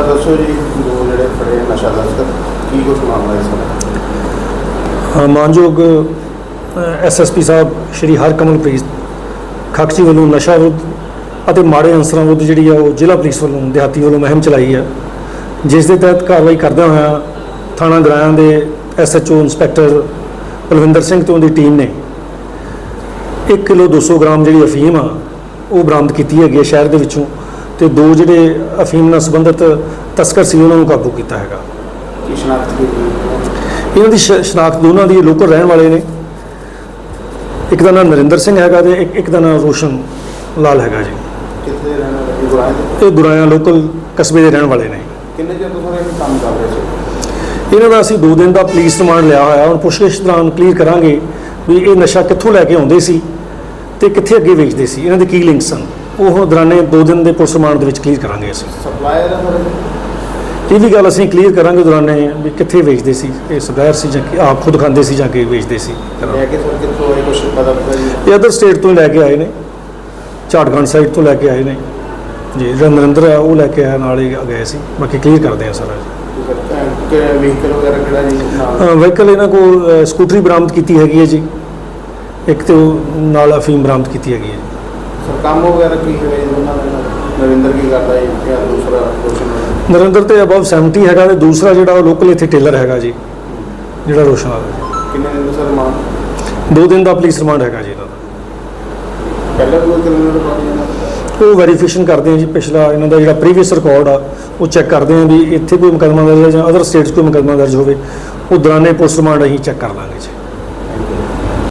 Sir ਦੱਸੋ ਜੀ, ਦੋ ਜਿਹੜੇ ਫੜੇ ਨਸ਼ਾ ਤਸਕਰ ਕੀ ਕੁਝ ਮਾਮਲਾ ਹੈ ਸਰ ਮਾਨਯੋਗ ਐਸਐਸਪੀ ਸਾਹਿਬ, ਸ਼੍ਰੀ ਹਰਕਮਲਪ੍ਰੀਤ ਖਕਚੀ ਵੱਲੋਂ ਨਸ਼ਾ ਵਿਰੁੱਧ ਅਤੇ ਮਾੜੇ ਅੰਸਰਾਂ ਵਿਰੁੱਧ ਜਿਹੜੀ ਆ ਉਹ ਜ਼ਿਲ੍ਹਾ ਪੁਲਿਸ ਵੱਲੋਂ, ਦਿਹਾਤੀ ਵੱਲੋਂ ਮੁਹਿੰਮ ਚਲਾਈ ਹੈ ਜਿਸ ਦੇ ਤਹਿਤ ਕਾਰਵਾਈ ਕਰਦਿਆਂ ਹੋਇਆ ਥਾਣਾ ਗਰਾਇਆਂ ਦੇ ਐਸਐਚਓ ਇੰਸਪੈਕਟਰ ਬਲਵਿੰਦਰ ਸਿੰਘ ਤੋਂ ਉਹਦੀ ਟੀਮ ਨੇ। 1 ਕਿਲੋ 200 ਗ੍ਰਾਮ ਜਿਹੜੀ ਅਫੀਮ ਆ, ਉਹ ਬਰਾਮਦ ਕੀਤੀ ਹੈਗੀ ਹੈ ਸ਼ਹਿਰ ਦੇ ਵਿੱਚੋਂ। ਤੇ ਦੋ ਜਿਹੜੇ ਅਫੀਮ ਨਾਲ ਸੰਬੰਧਿਤ ਤਸਕਰ ਸੀ ਉਹਨਾਂ ਨੂੰ ਕਾਬੂ ਕੀਤਾ ਹੈਗਾ। ਕੀ ਸ਼ਨਾਖਤ ਕੀਤੀ? ਇਹਨਾਂ ਦੀ ਸ਼ਨਾਖਤ ਦੋਨਾਂ ਦੀ ਲੋਕਲ ਰਹਿਣ ਵਾਲੇ ਨੇ। ਇੱਕ ਦਾ ਨਾਮ ਨਰਿੰਦਰ ਸਿੰਘ ਹੈਗਾ ਤੇ ਇੱਕ ਦਾ ਨਾਮ ਰੋਸ਼ਨ ਲਾਲ ਹੈਗਾ ਜੀ। ਕਿੱਥੇ ਰਹਿਣ ਵਾਲੇ? ਗੁਰਾਏ ਦੇ ਇਹ ਗੁਰਾਇਆ ਲੋਕਲ ਕਸਬੇ ਦੇ ਰਹਿਣ ਵਾਲੇ ਨੇ। ਕਿੰਨੇ ਚਿਰ ਤੋਂ ਸਰ ਇਹ ਕੰਮ ਕਰ ਰਹੇ ਸੀ? ਇਹਨਾਂ ਦਾ ਅਸੀਂ 2 ਦਿਨ ਦਾ ਪੁਲਿਸ ਰਿਮਾਂਡ ਲਿਆ ਹੋਇਆ ਹੁਣ ਪੁੱਛਗਿੱਛ ਦੌਰਾਨ ਕਲੀਅਰ ਕਰਾਂਗੇ ਵੀ ਇਹ ਨਸ਼ਾ ਕਿੱਥੋਂ ਲੈ ਕੇ ਆਉਂਦੇ ਸੀ ਤੇ ਕਿੱਥੇ ਅੱਗੇ ਵੇਚਦੇ ਸੀ ਇਹਨਾਂ ਦੇ ਕੀ ਲਿੰਕ ਸਨ ਉਹ ਦੌਰਾਨੇ 2 ਦਿਨ ਦੇ ਪੁਲਿਸ ਰਿਮਾਂਡ ਦੇ ਵਿੱਚ ਕਲੀਅਰ ਕਰਾਂਗੇ ਅਸੀਂ। ਸਪਲਾਇਰ ਇਹ? ਵੀ ਗੱਲ ਅਸੀਂ ਕਲੀਅਰ ਕਰਾਂਗੇ ਦੌਰਾਨੇ ਵੀ ਕਿੱਥੇ ਵੇਚਦੇ ਸੀ। ਇਹ ਸਪਲਾਇਰ ਸੀ ਜਾਂ ਕਿ ਆਪ ਖੁਦ ਖਾਂਦੇ ਸੀ ਜਾਂ ਕਿ ਵੇਚਦੇ ਸੀ। ਲੈ ਕੇ ਸਰ ਕਿੱਥੋਂ ਆਏ ਕੁਝ ਪਤਾ ਪਤਾ ਜੀ? ਇਹ ਅਦਰ ਸਟੇਟ ਤੋਂ ਲੈ ਕੇ ਆਏ ਨੇ। ਝਾੜਖੰਡ ਸਾਈਡ ਤੋਂ ਲੈ ਕੇ ਆਏ ਨੇ। ਜੀ ਜਿਹੜਾ ਨਰਿੰਦਰ ਹੈ ਉਹ ਲੈ ਕੇ ਆਇਆ ਨਾਲ ਹੀ ਗਏ ਸੀ। ਬਾਕੀ ਕਲੀਅਰ ਕਰਦੇ ਆ ਸਾਰਾ। ਵਹੀਕਲ ਵਗੈਰਾ ਕਿਹੜਾ ਜੀ ਨਾਲ? ਵਹੀਕਲ ਇਹਨਾਂ ਕੋਲ ਸਕੂਟਰੀ ਬਰਾਮਦ ਕੀਤੀ ਹੈਗੀ ਹੈ ਜੀ। ਇੱਕ ਤੇ ਨਾਲ ਅਫੀਮ ਬਰਾਮਦ ਕੀਤੀ ਹੈਗੀ ਹੈ ਸਰ ਕੰਮ ਵਗੈਰਾ ਕੀ ਹੈ ਜੀ? ਉਹਨਾਂ ਦਾ ਨਰਿੰਦਰ ਕੀ ਕਰਦਾ ਜੀ? ਜਾਂ ਦੂਸਰਾ ਰੋਸ਼ਨ ਹੈ? ਨਰਿੰਦਰ ਤੇ ਅਬਵ 70 ਹੈਗਾ ਤੇ ਦੂਸਰਾ ਜਿਹੜਾ ਉਹ ਲੋਕਲ ਇੱਥੇ ਟੇਲਰ ਹੈਗਾ ਜੀ ਜਿਹੜਾ ਰੋਸ਼ਨ ਵਾਲਾ। ਕਿੰਨੇ ਦਿਨ ਦਾ ਸਰ ਮਾਨ ਦੋ ਦਿਨ ਦਾ ਪੁਲਿਸ ਰਿਮਾਂਡ ਹੈਗਾ ਜੀ ਇਹਨਾਂ ਦਾ। ਪਹਿਲਾਂ ਕੋਈ ਕ੍ਰਿਮੀਨਲ ਉਹ ਵੈਰੀਫਿਕੇਸ਼ਨ ਕਰਦੇ ਆ ਜੀ ਪਿਛਲਾ ਇਹਨਾਂ ਦਾ ਜਿਹੜਾ ਪ੍ਰੀਵੀਅਸ ਰਿਕਾਰਡ ਆ ਉਹ ਚੈੱਕ ਕਰਦੇ ਆ ਵੀ ਇੱਥੇ ਕੋਈ ਮੁਕੱਦਮਾ ਦਰਜ ਹੈ ਜਾਂ ਅਦਰ ਸਟੇਟਸ ਕੋਈ ਮੁਕੱਦਮਾ ਦਰਜ ਹੋਵੇ ਉਹ ਦੌਰਾਨੇ ਪੁਲਿਸ ਰਿਮਾਂਡ ਅਸੀਂ ਚੈੱਕ ਕਰ ਲਾਂਗੇ ਜੀ।